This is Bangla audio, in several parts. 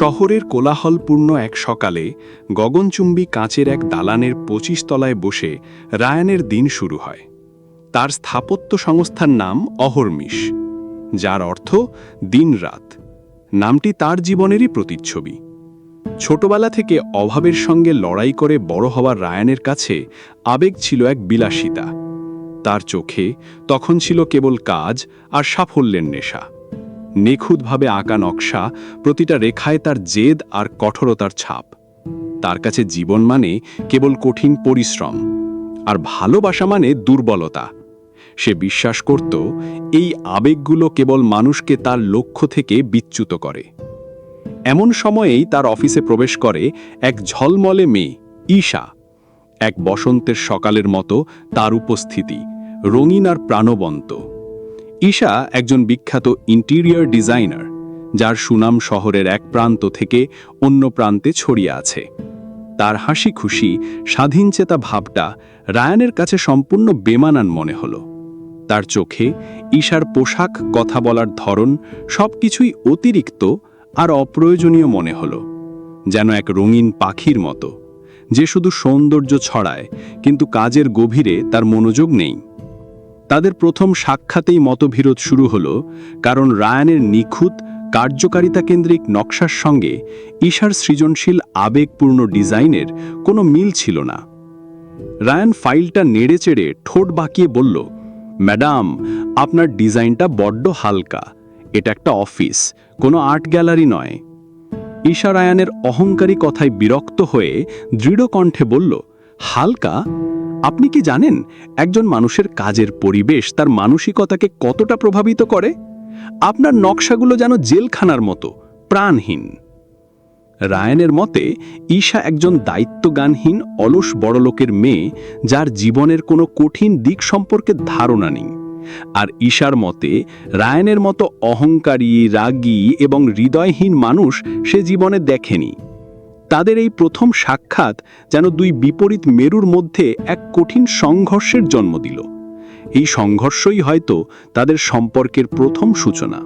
শহরের কোলাহলপূর্ণ এক সকালে গগনচুম্বী কাঁচের এক দালানের পঁচিশ তলায় বসে রায়ানের দিন শুরু হয়। তার স্থাপত্য সংস্থার নাম অহর্মিশ যার অর্থ দিনরাত নামটি তার জীবনেরই প্রতিচ্ছবি। ছোটবেলা থেকে অভাবের সঙ্গে লড়াই করে বড় হওয়ার রায়ানের কাছে আবেগ ছিল এক বিলাসিতা। তার চোখে তখন ছিল কেবল কাজ আর সাফল্যের নেশা। নিখুঁতভাবে আঁকা নকশা প্রতিটা রেখায় তার জেদ আর কঠোরতার ছাপ। তার কাছে জীবন মানে কেবল কঠিন পরিশ্রম, আর ভালোবাসা মানে দুর্বলতা। সে বিশ্বাস করত, এই আবেগগুলো কেবল মানুষকে তার লক্ষ্য থেকে বিচ্যুত করে। এমন সময়েই তার অফিসে প্রবেশ করে এক ঝলমলে মেয়ে, ঈশা। এক বসন্তের সকালের মতো তার উপস্থিতি, রঙিন আর প্রাণবন্ত। ঈশা একজন বিখ্যাত ইন্টিরিয়র ডিজাইনার, যার সুনাম শহরের এক প্রান্ত থেকে অন্য প্রান্তে ছড়িয়ে আছে। তার হাসি খুশি স্বাধীনচেতা ভাবটা রায়ানের কাছে সম্পূর্ণ বেমানান মনে হলো। তার চোখে ঈশার পোশাক, কথা বলার ধরন সবকিছুই অতিরিক্ত আর অপ্রয়োজনীয় মনে হলো। যেন এক রঙিন পাখির মতো, যে শুধু সৌন্দর্য ছড়ায়, কিন্তু কাজের গভীরে তার মনোযোগ নেই। তাদের প্রথম সাক্ষাতেই মতবিরোধ শুরু হলো, কারণ রায়ানের নিখুঁত, কার্যকারিতা কেন্দ্রিক নকশার সঙ্গে ঈশার সৃজনশীল, আবেগপূর্ণ ডিজাইনের কোনো মিল ছিল না। রায়ান ফাইলটা নেড়েচেড়ে ঠোঁট বাঁকিয়ে বলল, ম্যাডাম, আপনার ডিজাইনটা বড্ড হালকা। এটা একটা অফিস, কোনো আর্ট গ্যালারি নয়। ঈশা রায়ানের অহংকারী কথায় বিরক্ত হয়ে দৃঢ় কণ্ঠে বলল, হালকা? আপনি কি জানেন একজন মানুষের কাজের পরিবেশ তার মানসিকতাকে কতটা প্রভাবিত করে? আপনার নকশাগুলো যেন জেলখানার মতো, প্রাণহীন। রায়ানের মতে, ঈশা একজন দায়িত্বজ্ঞানহীন, অলস বড়লোকের মেয়ে যার জীবনের কোনো কঠিন দিক সম্পর্কে ধারণা নেই। আর ঈশার মতে, রায়ানের মতো অহংকারী, রাগী এবং হৃদয়হীন মানুষ সে জীবনে দেখেনি। তাদের এই প্রথম সাক্ষাৎ যেন দুই বিপরীত মেরুর মধ্যে এক কঠিন সংঘর্ষের জন্ম দিল। এই সংঘর্ষই হয়তো তাদের সম্পর্কের প্রথম সূচনা।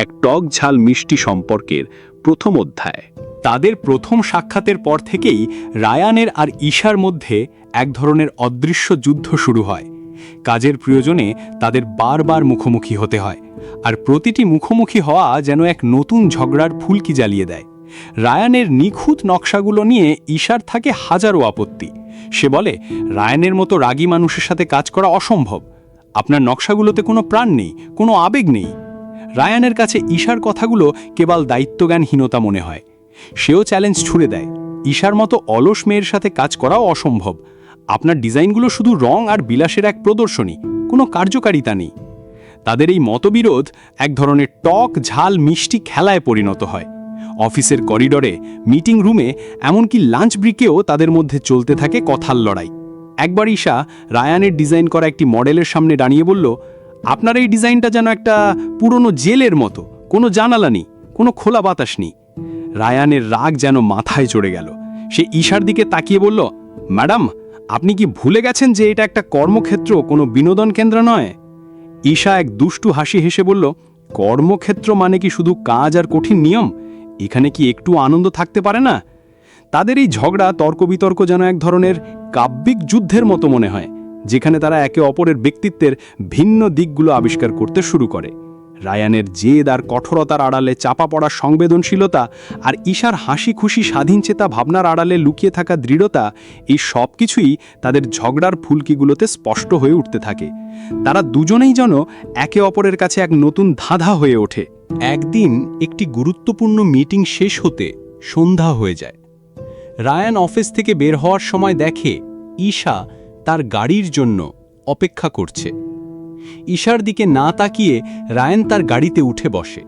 এক টক ঝাল মিষ্টি সম্পর্কের প্রথম অধ্যায়। তাদের প্রথম সাক্ষাতের পর থেকেই রায়ানের আর ঈশার মধ্যে এক ধরনের অদৃশ্য যুদ্ধ শুরু হয়। কাজের প্রয়োজনে তাদের বারবার মুখোমুখি হতে হয়। আর প্রতিটি মুখোমুখি হওয়া যেন এক নতুন ঝগড়ার ফুলকি জ্বালিয়ে দেয়। রায়ানের নিখুঁত নকশাগুলো নিয়ে ঈশার থাকে হাজারো আপত্তি। সে বলে, রায়ানের মতো রাগী মানুষের সাথে কাজ করা অসম্ভব। আপনার নকশাগুলোতে কোনো প্রাণ নেই, কোনো আবেগ নেই। রায়ানের কাছে ঈশার কথাগুলো কেবল দায়িত্বজ্ঞানহীনতা মনে হয়। সেও চ্যালেঞ্জ ছুড়ে দেয়, ঈশার মতো অলস মেয়ের সাথে কাজ করাও অসম্ভব। আপনার ডিজাইনগুলো শুধু রং আর বিলাসের এক প্রদর্শনী, কোনো কার্যকারিতা নেই। তাদের এই মতবিরোধ এক ধরনের টক, ঝাল, মিষ্টি খেলায় পরিণত হয়। অফিসের করিডরে, মিটিং রুমে, এমনকি লাঞ্চ ব্রিকেও তাদের মধ্যে চলতে থাকে কথার লড়াই। একবার ঈশা রায়ানের ডিজাইন করা একটি মডেলের সামনে দাঁড়িয়ে বলল, আপনার এই ডিজাইনটা যেন একটা পুরনো জেলের মতো, কোনো জানালা নেই, কোনো খোলা বাতাস নেই। রায়ানের রাগ যেন মাথায় চড়ে গেল। সে ঈশার দিকে তাকিয়ে বলল, ম্যাডাম, আপনি কি ভুলে গেছেন যে এটা একটা কর্মক্ষেত্র, কোনো বিনোদন কেন্দ্র নয়? ঈশা এক দুষ্টু হাসি হেসে বলল, কর্মক্ষেত্র মানে কি শুধু কাজ আর কঠিন নিয়ম? এখানে কি একটু আনন্দ থাকতে পারে না? তাদের এই ঝগড়া তর্ক বিতর্ক যেন এক ধরনের কাব্যিক যুদ্ধের মতো মনে হয়, যেখানে তারা একে অপরের ব্যক্তিত্বের ভিন্ন দিকগুলো আবিষ্কার করতে শুরু করে। রায়ানের জেদ আর কঠোরতার আড়ালে চাপা পড়া সংবেদনশীলতা আর ঈশার হাসি খুশি স্বাধীনচেতা ভাবনার আড়ালে লুকিয়ে থাকা দৃঢ়তা, এই সব কিছুই তাদের ঝগড়ার ফুলকিগুলোতে স্পষ্ট হয়ে উঠতে থাকে। তারা দুজনেই যেন একে অপরের কাছে এক নতুন ধাঁধা হয়ে ওঠে। একদিন একটি গুরুত্বপূর্ণ মিটিং শেষ হতে সন্ধ্যা হয়ে যায়। রায়ান অফিস থেকে বের হওয়ার সময় দেখে ঈশা তার গাড়ির জন্য অপেক্ষা করছে। ঈশার দিকে না তাকিয়ে রায়ান তার গাড়িতে উঠে বসে।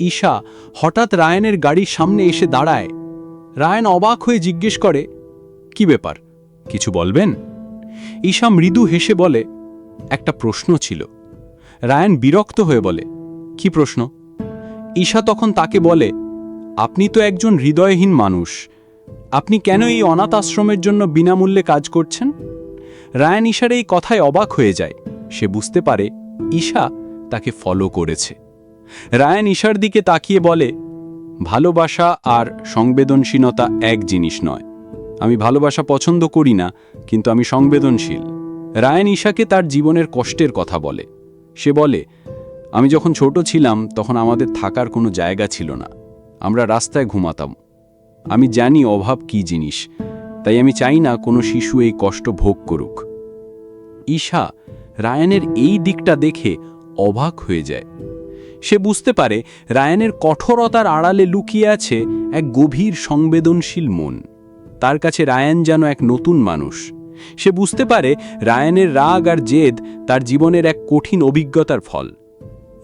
ঈশা হঠাৎ রায়ানের গাড়ির সামনে এসে দাঁড়ায়। রায়ান অবাক হয়ে জিজ্ঞেস করে, কি ব্যাপার? কিছু বলবেন? ঈশা মৃদু হেসে বলে, একটা প্রশ্ন ছিল। রায়ান বিরক্ত হয়ে বলে কি প্রশ্ন? ঈশা তখন তাকে বলে, আপনি তো একজন হৃদয়হীন মানুষ। আপনি কেন এই অনাথ আশ্রমের জন্য বিনামূল্যে কাজ করছেন? রায়ান ঈশার এই কথায় অবাক হয়ে যায়। সে বুঝতে পারে ঈশা তাকে ফলো করেছে। রায়ান ঈশার দিকে তাকিয়ে বলে, ভালোবাসা আর সংবেদনশীলতা এক জিনিস নয়। আমি ভালোবাসা পছন্দ করি না, কিন্তু আমি সংবেদনশীল। রায়ান ঈশাকে তার জীবনের কষ্টের কথা বলে। সে বলে আমি যখন ছোট ছিলাম, তখন আমাদের থাকার কোনো জায়গা ছিল না। আমরা রাস্তায় ঘুমাতাম। আমি জানি অভাব কি জিনিস, তাই আমি চাই না কোনো শিশু এই কষ্ট ভোগ করুক। ঈশা, রায়ানের এই দিকটা দেখে অবাক হয়ে যায়। সে বুঝতে পারে, রায়ানের কঠোরতার আড়ালে লুকিয়ে আছে এক গভীর সংবেদনশীল মন। তার কাছে রায়ান যেন এক নতুন মানুষ। সে বুঝতে পারে, রায়ানের রাগ আর জেদ তার জীবনের এক কঠিন অভিজ্ঞতার ফল।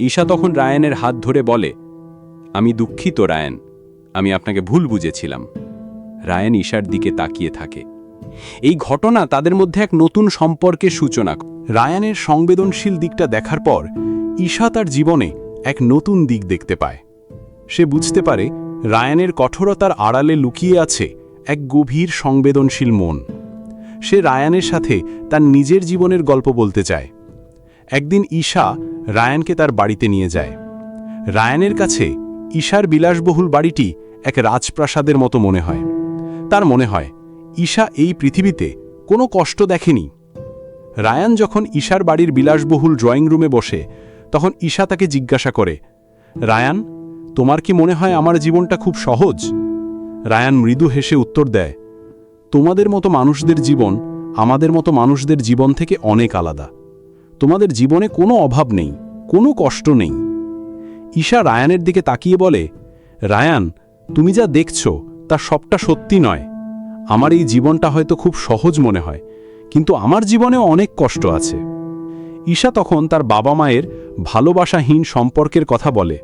ঈশা তখন রায়ানের হাত ধরে বলে, আমি দুঃখিত, রায়ান। আমি আপনাকে ভুল বুঝেছিলাম। রায়ান ঈশার দিকে তাকিয়ে থাকে। এই ঘটনা তাদের মধ্যে এক নতুন সম্পর্কের সূচনা। রায়ানের সংবেদনশীল দিকটা দেখার পর ঈশা তার জীবনে এক নতুন দিক দেখতে পায়। সে বুঝতে পারে রায়ানের কঠোরতার আড়ালে লুকিয়ে আছে এক গভীর সংবেদনশীল মন। সে রায়ানের সাথে তার নিজের জীবনের গল্প বলতে চায়। একদিন ঈশা রায়ানকে তার বাড়িতে নিয়ে যায়। রায়ানের কাছে ঈশার বিলাসবহুল বাড়িটি এক রাজপ্রাসাদের মতো মনে হয়। তার মনে হয়, ঈশা এই পৃথিবীতে কোনো কষ্ট দেখেনি। রায়ান যখন ঈশার বাড়ির বিলাসবহুল ড্রয়িং রুমে বসে, তখন ঈশা তাকে জিজ্ঞাসা করে, রায়ান, তোমার কি মনে হয় আমার জীবনটা খুব সহজ? রায়ান মৃদু হেসে উত্তর দেয়, তোমাদের মতো মানুষদের জীবন আমাদের মতো মানুষদের জীবন থেকে অনেক আলাদা। তোমাদের জীবনে কোনো অভাব নেই, কোনো কষ্ট নেই। ঈশা রায়ানের দিকে তাকিয়ে বলে, রায়ান, তুমি যা দেখছ তা সবটা সত্যি নয়। আমার এই জীবনটা হয়তো খুব সহজ মনে হয়, কিন্তু আমার জীবনেও অনেক কষ্ট আছে। ঈশা তখন তার বাবা মায়ের ভালোবাসাহীন সম্পর্কের কথা বলে।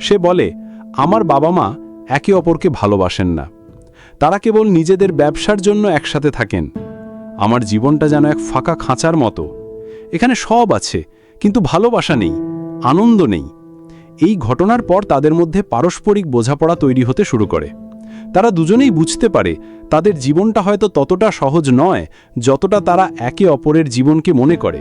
সে বলে, আমার বাবা মা একে অপরকে ভালোবাসেন না। তারা কেবল নিজেদের ব্যবসার জন্য একসাথে থাকেন। আমার জীবনটা যেন এক ফাঁকা খাঁচার মতো। এখানে সব আছে, কিন্তু ভালোবাসা নেই, আনন্দ নেই। এই ঘটনার পর তাদের মধ্যে পারস্পরিক বোঝাপড়া তৈরি হতে শুরু করে। তারা দুজনেই বুঝতে পারে, তাদের জীবনটা হয়তো ততটা সহজ নয়, যতটা তারা একে অপরের জীবনকে মনে করে।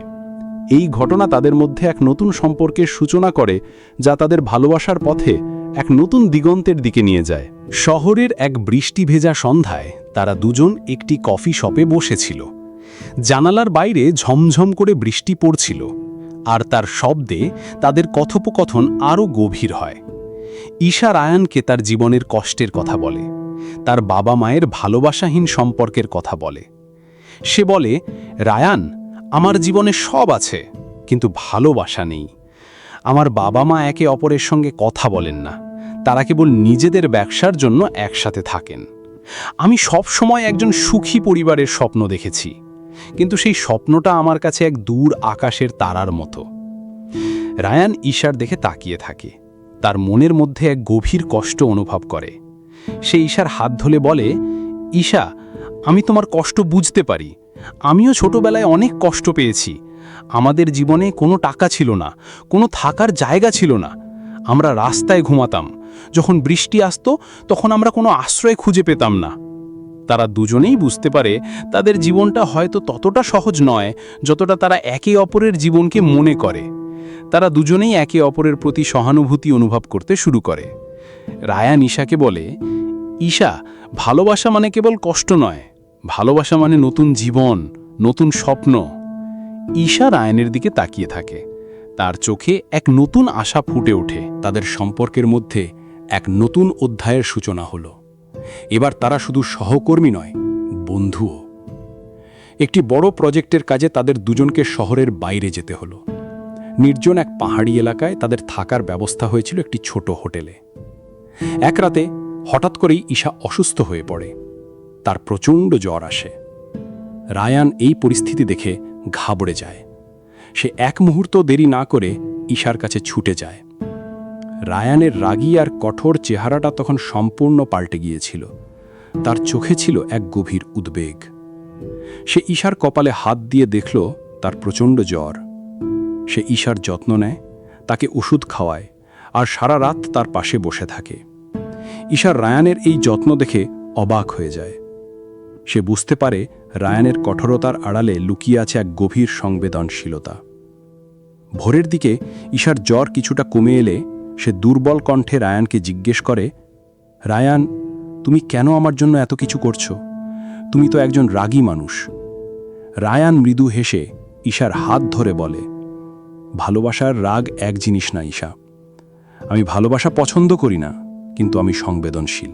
এই ঘটনা তাদের মধ্যে এক নতুন সম্পর্কের সূচনা করে, যা তাদের ভালোবাসার পথে এক নতুন দিগন্তের দিকে নিয়ে যায়। শহরের এক বৃষ্টি ভেজা সন্ধ্যায় তারা দুজন একটি কফি শপে বসেছিল। জানালার বাইরে ঝমঝম করে বৃষ্টি পড়ছিল, আর তার শব্দে তাদের কথোপকথন আরও গভীর হয়। ঈশা রায়ানকে তার জীবনের কষ্টের কথা বলে, তার বাবা মায়ের ভালোবাসাহীন সম্পর্কের কথা বলে। সে বলে, রায়ান, আমার জীবনে সব আছে, কিন্তু ভালোবাসা নেই। আমার বাবা মা একে অপরের সঙ্গে কথা বলেন না। তারা কেবল নিজেদের ব্যবসার জন্য একসাথে থাকেন। আমি সব সময় একজন সুখী পরিবারের স্বপ্ন দেখেছি। কিন্তু সেই স্বপ্নটা আমার কাছে এক দূর আকাশের তারার মতো। রায়ান ঈশার দেখে তাকিয়ে থাকে। তার মনের মধ্যে এক গভীর কষ্ট অনুভব করে। সে ঈশার হাত ধরে বলে, ঈশা, আমি তোমার কষ্ট বুঝতে পারি। আমিও ছোটবেলায় অনেক কষ্ট পেয়েছি। আমাদের জীবনে কোনো টাকা ছিল না, কোনো থাকার জায়গা ছিল না। আমরা রাস্তায় ঘুমাতাম। যখন বৃষ্টি আসতো, তখন আমরা কোনো আশ্রয় খুঁজে পেতাম না। তারা দুজনেই বুঝতে পারে তাদের জীবনটা হয়তো ততটা সহজ নয় যতটা তারা একে অপরের জীবনকে মনে করে। তারা দুজনেই একে অপরের প্রতি সহানুভূতি অনুভব করতে শুরু করে। রায়ান ঈশাকে বলে, ঈশা, ভালোবাসা মানে কেবল কষ্ট নয়। ভালোবাসা মানে নতুন জীবন, নতুন স্বপ্ন। ঈশা রায়ানের দিকে তাকিয়ে থাকে। তার চোখে এক নতুন আশা ফুটে ওঠে। তাদের সম্পর্কের মধ্যে এক নতুন অধ্যায়ের সূচনা হলো। এবার তারা শুধু সহকর্মী নয়, বন্ধুও। একটি বড় প্রজেক্টের কাজে তাদের দুজনকে শহরের বাইরে যেতে হলো। নির্জন এক পাহাড়ি এলাকায় তাদের থাকার ব্যবস্থা হয়েছিল একটি ছোট হোটেলে। এক রাতে হঠাৎ করেই ঈশা অসুস্থ হয়ে পড়ে। তার প্রচণ্ড জ্বর আসে। রায়ান এই পরিস্থিতি দেখে ঘাবড়ে যায়। সে এক মুহূর্ত দেরি না করে ঈশার কাছে ছুটে যায়। রায়ানের রাগী আর কঠোর চেহারাটা তখন সম্পূর্ণ পাল্টে গিয়েছিল। তার চোখে ছিল এক গভীর উদ্বেগ। সে ঈশার কপালে হাত দিয়ে দেখল তার প্রচণ্ড জ্বর। সে ঈশার যত্ন নেয়, তাকে ওষুধ খাওয়ায় আর সারা রাত তার পাশে বসে থাকে। ঈশার রায়ানের এই যত্ন দেখে অবাক হয়ে যায়। সে বুঝতে পারে রায়ানের কঠোরতার আড়ালে লুকিয়ে আছে এক গভীর সংবেদনশীলতা। ভোরের দিকে ঈশার জ্বর কিছুটা কমে এলে সে দুর্বল কণ্ঠে রায়ানকে জিজ্ঞেস করে, রায়ান, তুমি কেন আমার জন্য এত কিছু করছ? তুমি তো একজন রাগী মানুষ। রায়ান মৃদু হেসে ঈশার হাত ধরে বলে, ভালোবাসার রাগ এক জিনিস না, ঈশা। আমি ভালোবাসা পছন্দ করি না, কিন্তু আমি সংবেদনশীল।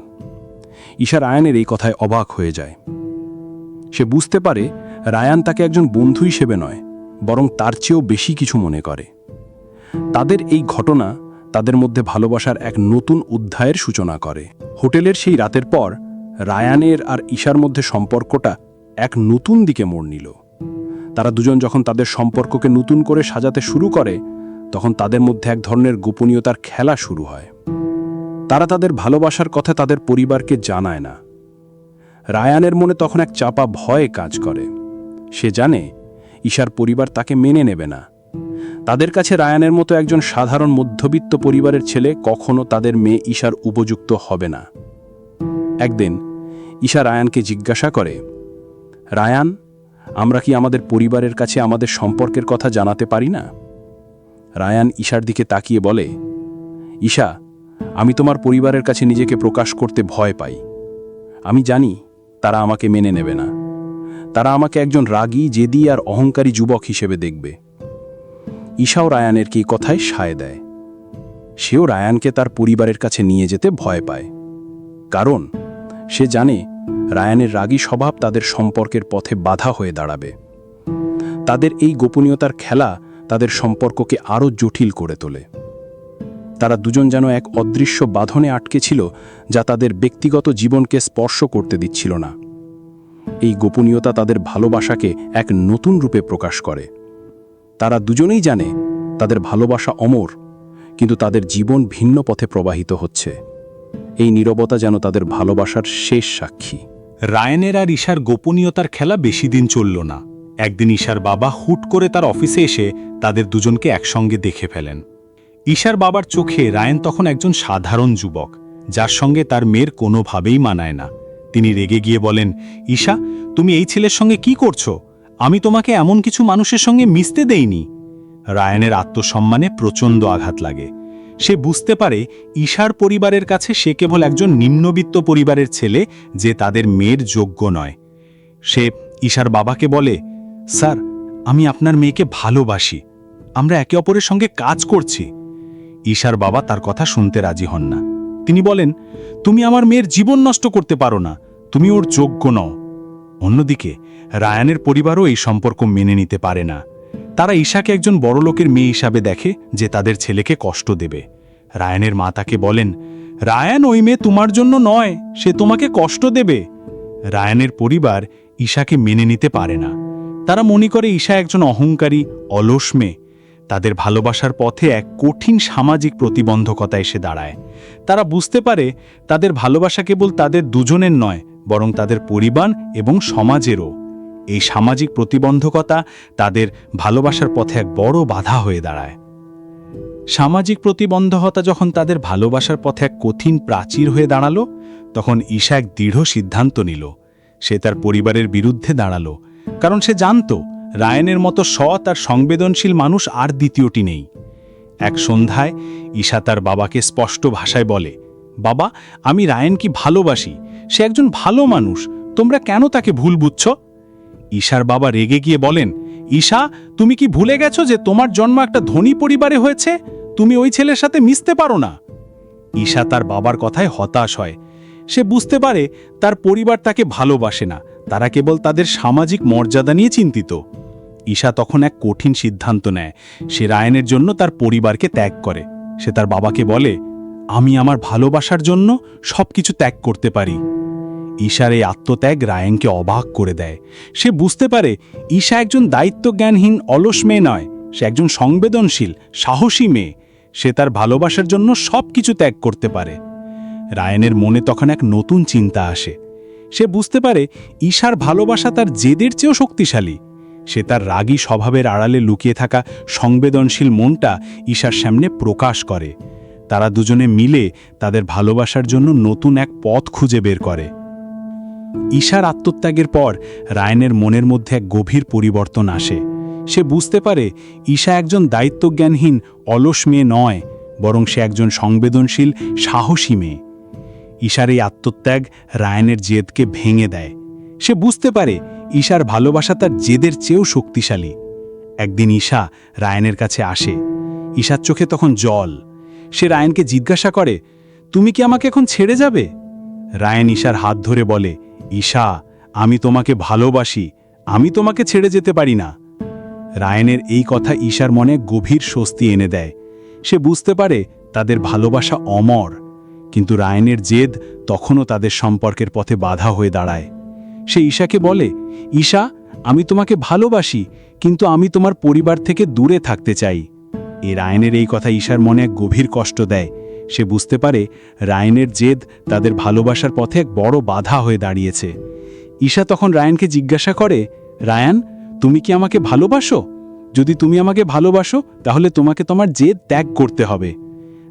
ঈশা রায়ানের এই কথায় অবাক হয়ে যায়। সে বুঝতে পারে রায়ান তাকে একজন বন্ধু হিসেবে নয়, বরং তার চেয়েও বেশি কিছু মনে করে। তাদের এই ঘটনা তাদের মধ্যে ভালোবাসার এক নতুন অধ্যায়ের সূচনা করে। হোটেলের সেই রাতের পর, রায়ানের আর ঈশার মধ্যে সম্পর্কটা এক নতুন দিকে মোড় নিল। তারা দুজন যখন তাদের সম্পর্ককে নতুন করে সাজাতে শুরু করে, তখন তাদের মধ্যে এক ধরনের গোপনীয়তার খেলা শুরু হয়। তারা তাদের ভালোবাসার কথা তাদের পরিবারকে জানায় না। রায়ানের মনে তখন এক চাপা ভয়ে কাজ করে। সে জানে, ঈশার পরিবার তাকে মেনে নেবে না। তাদের কাছে রায়ানের মতো একজন সাধারণ মধ্যবিত্ত পরিবারের ছেলে কখনো তাদের মেয়ে ঈশার উপযুক্ত হবে না। একদিন ঈশা রায়ানকে জিজ্ঞাসা করে, রায়ান, আমরা কি আমাদের পরিবারের কাছে আমাদের সম্পর্কের কথা জানাতে পারি না? রায়ান ঈশার দিকে তাকিয়ে বলে, ঈশা, আমি তোমার পরিবারের কাছে নিজেকে প্রকাশ করতে ভয় পাই। আমি জানি তারা আমাকে মেনে নেবে না। তারা আমাকে একজন রাগী, জেদি আর অহংকারী যুবক হিসেবে দেখবে। ঈশাও রায়ানের কি কথায় সায় দেয়? সেও রায়ানকে তার পরিবারের কাছে নিয়ে যেতে ভয় পায়। কারণ, সে জানে রায়ানের রাগী স্বভাব তাদের সম্পর্কের পথে বাধা হয়ে দাঁড়াবে। তাদের এই গোপনীয়তার খেলা তাদের সম্পর্ককে আরও জটিল করে তোলে। তারা দুজন যেন এক অদৃশ্য বাঁধনে আটকে ছিল যা তাদের ব্যক্তিগত জীবনকে স্পর্শ করতে দিচ্ছিল না। এই গোপনীয়তা তাদের ভালোবাসাকে এক নতুন রূপে প্রকাশ করে। তারা দুজনেই জানে তাদের ভালোবাসা অমর, কিন্তু তাদের জীবন ভিন্ন পথে প্রবাহিত হচ্ছে। এই নীরবতা যেন তাদের ভালোবাসার শেষ সাক্ষী। রায়নের আর ঈশার গোপনীয়তার খেলা বেশি দিন চলল না। একদিন ঈশার বাবা হুট করে তার অফিসে এসে তাদের দুজনকে একসঙ্গে দেখে ফেলেন। ঈশার বাবার চোখে রায়ন তখন একজন সাধারণ যুবক, যার সঙ্গে তার মেয়ের কোনোভাবেই মানায় না। তিনি রেগে গিয়ে বলেন, ঈশা, তুমি এই ছেলের সঙ্গে কি করছ? আমি তোমাকে এমন কিছু মানুষের সঙ্গে মিশতে দেইনি। রায়ানের আত্মসম্মানে প্রচণ্ড আঘাত লাগে। সে বুঝতে পারে ঈশার পরিবারের কাছে সে কেবল একজন নিম্নবিত্ত পরিবারের ছেলে যে তাদের মেয়ের যোগ্য নয়। সে ঈশার বাবাকে বলে, স্যার, আমি আপনার মেয়েকে ভালোবাসি। আমরা একে অপরের সঙ্গে কাজ করছি ঈশার বাবা তার কথা শুনতে রাজি হন না। তিনি বলেন, তুমি আমার মেয়ের জীবন নষ্ট করতে পারো না। তুমি ওর যোগ্য নও। অন্যদিকে, রায়ানের পরিবারও এই সম্পর্ক মেনে নিতে পারে না। তারা ঈশাকে একজন বড়লোকের মেয়ে হিসাবে দেখে যে তাদের ছেলেকে কষ্ট দেবে। রায়ানের মা তাকে বলেন, রায়ান, ওই মেয়ে তোমার জন্য নয়, সে তোমাকে কষ্ট দেবে। রায়ানের পরিবার ঈশাকে মেনে নিতে পারে না। তারা মনে করে ঈশা একজন অহংকারী, অলস মেয়ে। তাদের ভালোবাসার পথে এক কঠিন সামাজিক প্রতিবন্ধকতা এসে দাঁড়ায়। তারা বুঝতে পারে, তাদের ভালোবাসা কেবল তাদের দুজনের নয় বরং তাদের পরিবার এবং সমাজেরও। এই সামাজিক প্রতিবন্ধকতা তাদের ভালোবাসার পথে এক বড় বাধা হয়ে দাঁড়ায়। সামাজিক প্রতিবন্ধকতা যখন তাদের ভালোবাসার পথে এক কঠিন প্রাচীর হয়ে দাঁড়াল, তখন ঈশা এক দৃঢ় সিদ্ধান্ত নিল। সে তার পরিবারের বিরুদ্ধে দাঁড়াল, কারণ সে জানত, রায়নের মতো সৎ আর সংবেদনশীল মানুষ আর দ্বিতীয়টি নেই। এক সন্ধ্যায় ঈশা তার বাবাকে স্পষ্ট ভাষায় বলে, বাবা, আমি রায়নকে ভালোবাসি সে একজন ভালো মানুষ। তোমরা কেন তাকে ভুল বুঝছ? ঈশার বাবা রেগে গিয়ে বলেন, ঈশা, তুমি কি ভুলে গেছো যে তোমার জন্ম একটা ধনী পরিবারে হয়েছে? তুমি ওই ছেলের সাথে মিশতে পারো না। ঈশা তার বাবার কথায় হতাশ হয়। সে বুঝতে পারে তার পরিবার তাকে ভালোবাসে না। তারা কেবল তাদের সামাজিক মর্যাদা নিয়ে চিন্তিত। ঈশা তখন এক কঠিন সিদ্ধান্ত নেয়। সে রায়নের জন্য তার পরিবারকে ত্যাগ করে। সে তার বাবাকে বলে আমি আমার ভালোবাসার জন্য সবকিছু ত্যাগ করতে পারি। ঈশার এই আত্মত্যাগ রায়নকে অবাক করে দেয়। সে বুঝতে পারে, ঈশা একজন দায়িত্বজ্ঞানহীন, অলস মেয়ে নয়। সে একজন সংবেদনশীল, সাহসী মেয়ে। সে তার ভালোবাসার জন্য সব কিছু ত্যাগ করতে পারে। রায়নের মনে তখন এক নতুন চিন্তা আসে। সে বুঝতে পারে, ঈশার ভালোবাসা তার জেদের চেয়েও শক্তিশালী। সে তার রাগী স্বভাবের আড়ালে লুকিয়ে থাকা সংবেদনশীল মনটা ঈশার সামনে প্রকাশ করে। তারা দুজনে মিলে তাদের ভালোবাসার জন্য নতুন এক পথ খুঁজে বের করে। ঈশার আত্মত্যাগের পর রায়নের মনের মধ্যে এক গভীর পরিবর্তন আসে। সে বুঝতে পারে ঈশা একজন দায়িত্বজ্ঞানহীন, অলস মেয়ে নয়, বরং সে একজন সংবেদনশীল, সাহসী মেয়ে। ঈশার এই আত্মত্যাগ রায়নের জেদকে ভেঙে দেয়। সে বুঝতে পারে ঈশার ভালোবাসা তার জেদের চেয়েও শক্তিশালী। একদিন ঈশা রায়নের কাছে আসে। ঈশার চোখে তখন জল সে রায়ানকে জিজ্ঞাসা করে, তুমি কি আমাকে এখন ছেড়ে যাবে? রায়ান ঈশার হাত ধরে বলে, ঈশা, আমি তোমাকে ভালোবাসি, আমি তোমাকে ছেড়ে যেতে পারি না। রায়ানের এই কথা ঈশার মনে গভীর স্বস্তি এনে দেয়। সে বুঝতে পারে তাদের ভালোবাসা অমর, কিন্তু রায়ানের জেদ তখনও তাদের সম্পর্কের পথে বাধা হয়ে দাঁড়ায়। সে ঈশাকে বলে, ঈশা, আমি তোমাকে ভালোবাসি, কিন্তু আমি তোমার পরিবার থেকে দূরে থাকতে চাই। এ রায়নের এই কথা ঈশার মনে এক গভীর কষ্ট দেয়। সে বুঝতে পারে রায়নের জেদ তাদের ভালোবাসার পথে এক বড় বাধা হয়ে দাঁড়িয়েছে। ঈশা তখন রায়ানকে জিজ্ঞাসা করে, রায়ান, তুমি কি আমাকে ভালোবাসো? যদি তুমি আমাকে ভালোবাসো, তাহলে তোমাকে তোমার জেদ ত্যাগ করতে হবে।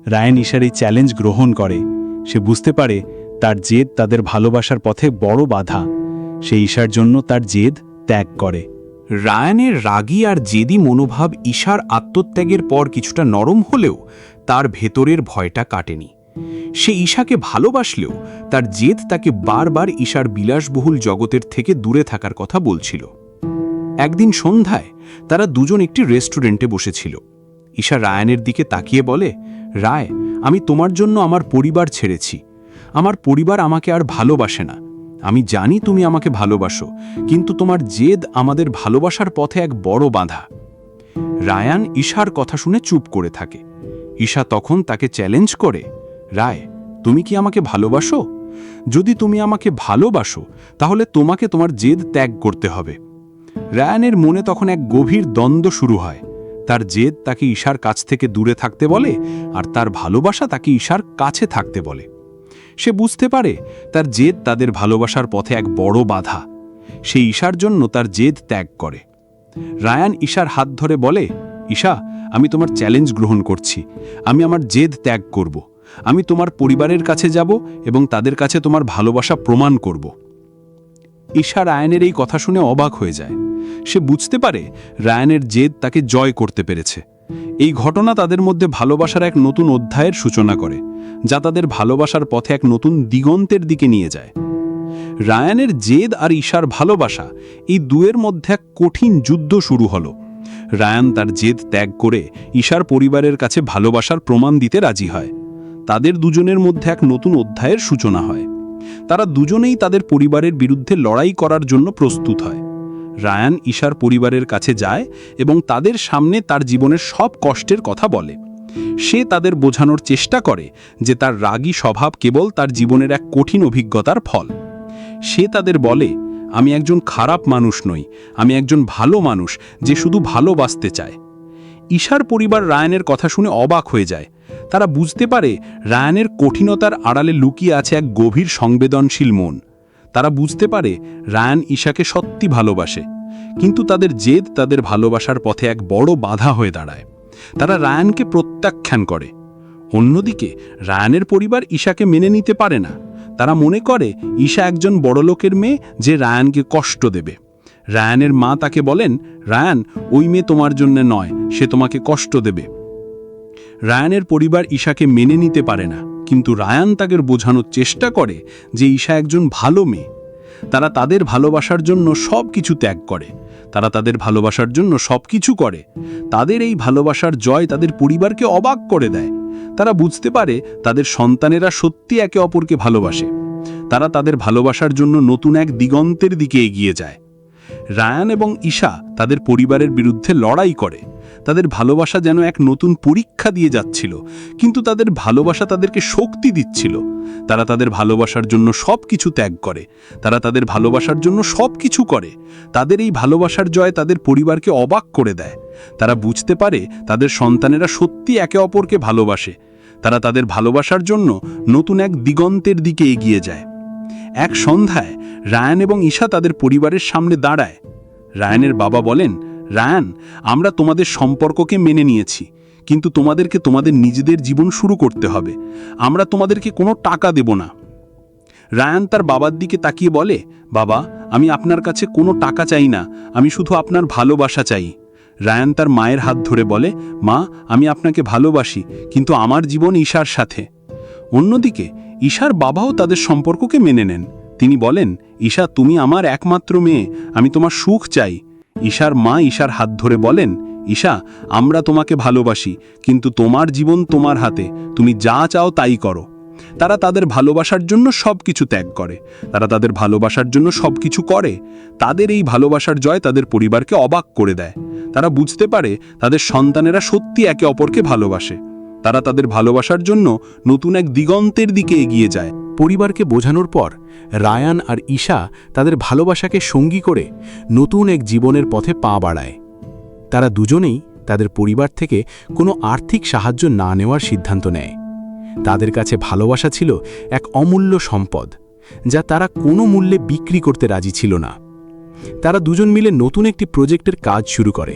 রায়ান ঈশার এই চ্যালেঞ্জ গ্রহণ করে। সে বুঝতে পারে তার জেদ তাদের ভালোবাসার পথে বড় বাধা। সে ঈশার জন্য তার জেদ ত্যাগ করে। রায়ানের রাগী আর জেদি মনোভাব ঈশার আত্মত্যাগের পর কিছুটা নরম হলেও তার ভেতরের ভয়টা কাটেনি। সে ঈশাকে ভালোবাসলেও তার জেদ তাকে বারবার ঈশার বিলাসবহুল জগতের থেকে দূরে থাকার কথা বলছিল। একদিন সন্ধ্যায় তারা দুজন একটি রেস্টুরেন্টে বসেছিল। ঈশা রায়ানের দিকে তাকিয়ে বলে, রায়, আমি তোমার জন্য আমার পরিবার ছেড়েছি। আমার পরিবার আমাকে আর ভালোবাসে না। আমি জানি তুমি আমাকে ভালোবাসো, কিন্তু তোমার জেদ আমাদের ভালোবাসার পথে এক বড় বাধা। রায়ান ঈশার কথা শুনে চুপ করে থাকে। ঈশা তখন তাকে চ্যালেঞ্জ করে, রায়, তুমি কি আমাকে ভালোবাসো? যদি তুমি আমাকে ভালোবাসো, তাহলে তোমাকে তোমার জেদ ত্যাগ করতে হবে। রায়ানের মনে তখন এক গভীর দ্বন্দ্ব শুরু হয়। তার জেদ তাকে ঈশার কাছ থেকে দূরে থাকতে বলে, আর তার ভালোবাসা তাকে ঈশার কাছে থাকতে বলে। সে বুঝতে পারে তার জেদ তাদের ভালোবাসার পথে এক বড় বাধা। সে ঈশার জন্য তার জেদ ত্যাগ করে। রায়ান ঈশার হাত ধরে বলে, ঈশা, আমি তোমার চ্যালেঞ্জ গ্রহণ করছি। আমি আমার জেদ ত্যাগ করব। আমি তোমার পরিবারের কাছে যাব এবং তাদের কাছে তোমার ভালোবাসা প্রমাণ করব ঈশা রায়ানের এই কথা শুনে অবাক হয়ে যায়। সে বুঝতে পারে রায়ানের জেদ তাকে জয় করতে পেরেছে। এই ঘটনা তাদের মধ্যে ভালোবাসার এক নতুন অধ্যায়ের সূচনা করে, যা তাদের ভালোবাসার পথে এক নতুন দিগন্তের দিকে নিয়ে যায়। রায়ানের জেদ আর ঈশার ভালোবাসা এই দুয়ের মধ্যে এক কঠিন যুদ্ধ শুরু হলো। রায়ান তার জেদ ত্যাগ করে ঈশার পরিবারের কাছে ভালোবাসার প্রমাণ দিতে রাজি হয়। তাদের দুজনের মধ্যে এক নতুন অধ্যায়ের সূচনা হয়। তারা দুজনেই তাদের পরিবারের বিরুদ্ধে লড়াই করার জন্য প্রস্তুত হয়। রায়ান ঈশার পরিবারের কাছে যায় এবং তাদের সামনে তার জীবনের সব কষ্টের কথা বলে। সে তাদের বোঝানোর চেষ্টা করে যে তার রাগী স্বভাব কেবল তার জীবনের এক কঠিন অভিজ্ঞতার ফল। সে তাদের বলে, আমি একজন খারাপ মানুষ নই, আমি একজন ভালো মানুষ যে শুধু ভালোবাসতে চায়। ঈশার পরিবার রায়ানের কথা শুনে অবাক হয়ে যায়। তারা বুঝতে পারে রায়ানের কঠিনতার আড়ালে লুকিয়ে আছে এক গভীর সংবেদনশীল মন। তারা বুঝতে পারে রায়ান ঈশাকে সত্যি ভালোবাসে, কিন্তু তাদের জেদ তাদের ভালোবাসার পথে এক বড় বাধা হয়ে দাঁড়ায়। তারা রায়ানকে প্রত্যাখ্যান করে। অন্যদিকে, রায়ানের পরিবার ঈশাকে মেনে নিতে পারে না। তারা মনে করে ঈশা একজন বড়লোকের মেয়ে যে রায়ানকে কষ্ট দেবে। রায়ানের মা তাকে বলেন, রায়ান, ওই মেয়ে তোমার জন্য নয়, সে তোমাকে কষ্ট দেবে। রায়ানের পরিবার ঈশাকে মেনে নিতে পারে না। কিন্তু রায়ান তাকে বোঝানোর চেষ্টা করে যে ঈশা একজন ভালো মেয়ে। তারা তাদের ভালোবাসার জন্য সব কিছু ত্যাগ করে। তারা তাদের ভালোবাসার জন্য সব কিছু করে। তাদের এই ভালোবাসার জয় তাদের পরিবারকে অবাক করে দেয়। তারা বুঝতে পারে তাদের সন্তানেরা সত্যি একে অপরকে ভালোবাসে। তারা তাদের ভালোবাসার জন্য নতুন এক দিগন্তের দিকে এগিয়ে যায়। রায়ান এবং ঈশা তাদের পরিবারের বিরুদ্ধে লড়াই করে। তাদের ভালোবাসা যেন এক নতুন পরীক্ষা দিয়ে যাচ্ছিল, কিন্তু তাদের ভালোবাসা তাদেরকে শক্তি দিচ্ছিল। তারা তাদের ভালোবাসার জন্য সব কিছু ত্যাগ করে, তারা তাদের ভালোবাসার জন্য সব কিছু করে। তাদের এই ভালোবাসার জয় তাদের পরিবারকে অবাক করে দেয়। তারা বুঝতে পারে তাদের সন্তানেরা সত্যি একে অপরকে ভালোবাসে। তারা তাদের ভালোবাসার জন্য নতুন এক দিগন্তের দিকে এগিয়ে যায়। এক সন্ধ্যায় রায়ান এবং ঈশা তাদের পরিবারের সামনে দাঁড়ায়। রায়ানের বাবা বলেন রায়ান, আমরা তোমাদের সম্পর্ককে মেনে নিয়েছি, কিন্তু তোমাদেরকে তোমাদের নিজেদের জীবন শুরু করতে হবে। আমরা তোমাদেরকে কোনো টাকা দেব না। রায়ান তার বাবার দিকে তাকিয়ে বলে, বাবা, আমি আপনার কাছে কোনো টাকা চাই না, আমি শুধু আপনার ভালোবাসা চাই। রায়ান তার মায়ের হাত ধরে বলে, মা, আমি আপনাকে ভালোবাসি, কিন্তু আমার জীবন ঈশার সাথে। অন্যদিকে, ঈশার বাবাও তাদের সম্পর্ককে মেনে নেন। তিনি বলেন, ঈশা, তুমি আমার একমাত্র মেয়ে, আমি তোমার সুখ চাই। ঈশার মা ঈশার হাত ধরে বলেন, ঈশা, আমরা তোমাকে ভালোবাসি, কিন্তু তোমার জীবন তোমার হাতে। তুমি যা চাও তাই করো। তারা তাদের ভালোবাসার জন্য সব কিছু ত্যাগ করে। তারা তাদের ভালোবাসার জন্য সব কিছু করে। তাদের এই ভালোবাসার জয় তাদের পরিবারকে অবাক করে দেয়। তারা বুঝতে পারে তাদের সন্তানেরা সত্যি একে অপরকে ভালোবাসে। তারা তাদের ভালোবাসার জন্য নতুন এক দিগন্তের দিকে এগিয়ে যায়। পরিবারকে বোঝানোর পর, রায়ান আর ঈশা তাদের ভালোবাসাকে সঙ্গী করে নতুন এক জীবনের পথে পা বাড়ায়। তারা দুজনেই তাদের পরিবার থেকে কোনো আর্থিক সাহায্য না নেওয়ার সিদ্ধান্ত নেয়। তাদের কাছে ভালোবাসা ছিল এক অমূল্য সম্পদ, যা তারা কোনো মূল্যে বিক্রি করতে রাজি ছিল না। তারা দুজন মিলে নতুন একটি প্রজেক্টের কাজ শুরু করে।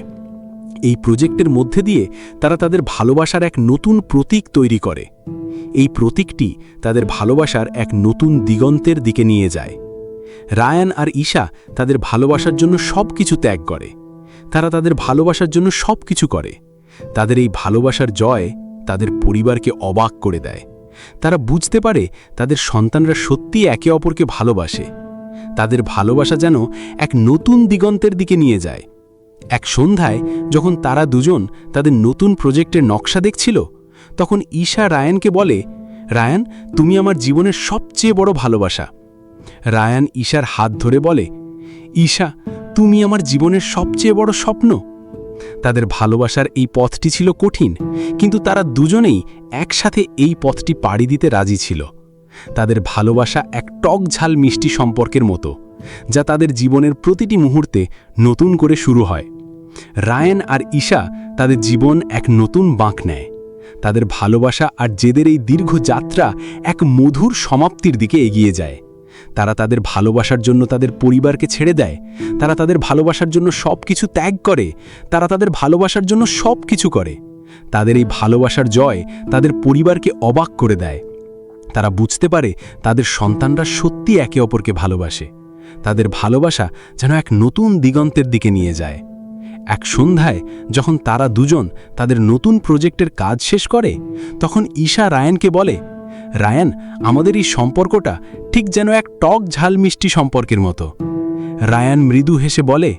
এই প্রজেক্টের মধ্যে দিয়ে তারা তাদের ভালোবাসার এক নতুন প্রতীক তৈরি করে। এই প্রতীকটি তাদের ভালোবাসার এক নতুন দিগন্তের দিকে নিয়ে যায়। রায়ান আর ঈশা তাদের ভালোবাসার জন্য সব কিছু ত্যাগ করে। তারা তাদের ভালোবাসার জন্য সব কিছু করে। তাদের এই ভালোবাসার জয় তাদের পরিবারকে অবাক করে দেয়। তারা বুঝতে পারে তাদের সন্তানরা সত্যি একে অপরকে ভালোবাসে। তাদের ভালোবাসা যেন এক নতুন দিগন্তের দিকে নিয়ে যায়। এক সন্ধ্যায় যখন তারা দুজন তাদের নতুন প্রজেক্টের নকশা দেখছিল, তখন ঈশা রায়ানকে বলে, রায়ান, তুমি আমার জীবনের সবচেয়ে বড় ভালোবাসা। রায়ান ঈশার হাত ধরে বলে, ঈশা, তুমি আমার জীবনের সবচেয়ে বড় স্বপ্ন। তাদের ভালোবাসার এই পথটি ছিল কঠিন, কিন্তু তারা দুজনেই একসাথে এই পথটি পাড়ি দিতে রাজি ছিল। তাদের ভালোবাসা এক টক ঝাল মিষ্টি সম্পর্কের মতো। যা তাদের জীবনের প্রতিটি মুহূর্তে নতুন করে শুরু হয়। রায়ান আর ঈশা তাদের জীবন এক নতুন বাঁক নেয়। তাদের ভালোবাসা আর জেদের এই দীর্ঘ যাত্রা এক মধুর সমাপ্তির দিকে এগিয়ে যায়। তারা তাদের ভালোবাসার জন্য তাদের পরিবারকে ছেড়ে দেয়। তারা তাদের ভালোবাসার জন্য সব কিছু ত্যাগ করে। তারা তাদের ভালোবাসার জন্য সব কিছু করে। তাদের এই ভালোবাসার জয় তাদের পরিবারকে অবাক করে দেয়। তারা বুঝতে পারে তাদের সন্তানরা সত্যি একে অপরকে ভালোবাসে। তাদের ভালোবাসা যেন এক নতুন দিগন্তের দিকে নিয়ে যায়। এক সন্ধ্যায় যখন তারা দুজন তাদের নতুন প্রজেক্টের কাজ শেষ করে, তখন ঈশা রায়ানকে বলে, রায়ান, আমাদের এই সম্পর্কটা ঠিক যেন এক টক ঝাল মিষ্টি সম্পর্কের মতো। রায়ান মৃদু হেসে বলে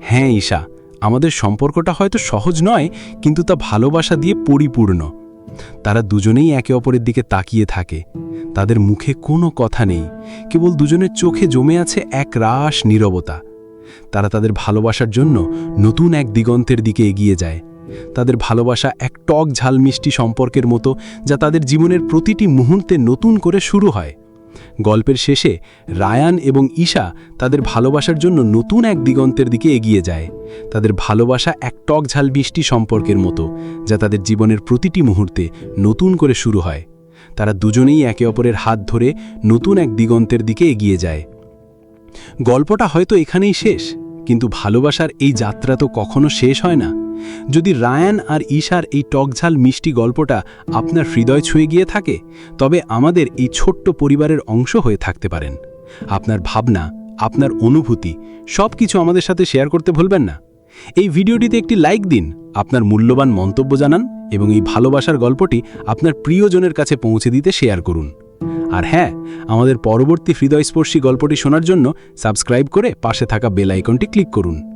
হ্যাঁ ঈশা, আমাদের সম্পর্কটা হয়তো সহজ নয়, কিন্তু তা ভালোবাসা দিয়ে পরিপূর্ণ। তারা দুজনেই একে অপরের দিকে তাকিয়ে থাকে। তাদের মুখে কোনো কথা নেই, কেবল দুজনের চোখে জমে আছে এক রাস নীরবতা। তারা তাদের ভালোবাসার জন্য নতুন এক দিগন্তের দিকে এগিয়ে যায়। তাদের ভালোবাসা এক টক ঝাল মিষ্টি সম্পর্কের মতো, যা তাদের জীবনের প্রতিটি মুহূর্তে নতুন করে শুরু হয়। গল্পের শেষে রায়ান এবং ঈশা তাদের ভালোবাসার জন্য নতুন এক দিগন্তের দিকে এগিয়ে যায়। তাদের ভালোবাসা এক টক ঝাল বৃষ্টি সম্পর্কের মতো, যা তাদের জীবনের প্রতিটি মুহূর্তে নতুন করে শুরু হয়। তারা দুজনেই একে অপরের হাত ধরে নতুন এক দিগন্তের দিকে এগিয়ে যায়। গল্পটা হয়তো এখানেই শেষ, কিন্তু ভালোবাসার এই যাত্রা তো কখনো শেষ হয় না। যদি রায়ান আর ঈশার এই টকঝাল মিষ্টি গল্পটা আপনার হৃদয় ছুঁয়ে গিয়ে থাকে, তবে আমাদের এই ছোট্ট পরিবারের অংশ হয়ে থাকতে পারেন। আপনার ভাবনা, আপনার অনুভূতি সব কিছু আমাদের সাথে শেয়ার করতে ভুলবেন না। এই ভিডিওটিতে একটি লাইক দিন, আপনার মূল্যবান মন্তব্য জানান এবং এই ভালোবাসার গল্পটি আপনার প্রিয়জনের কাছে পৌঁছে দিতে শেয়ার করুন। আর হ্যাঁ আমাদের পরবর্তী হৃদয়স্পর্শী গল্পটি শোনার জন্য সাবস্ক্রাইব করে পাশে থাকা বেল আইকনটি ক্লিক করুন।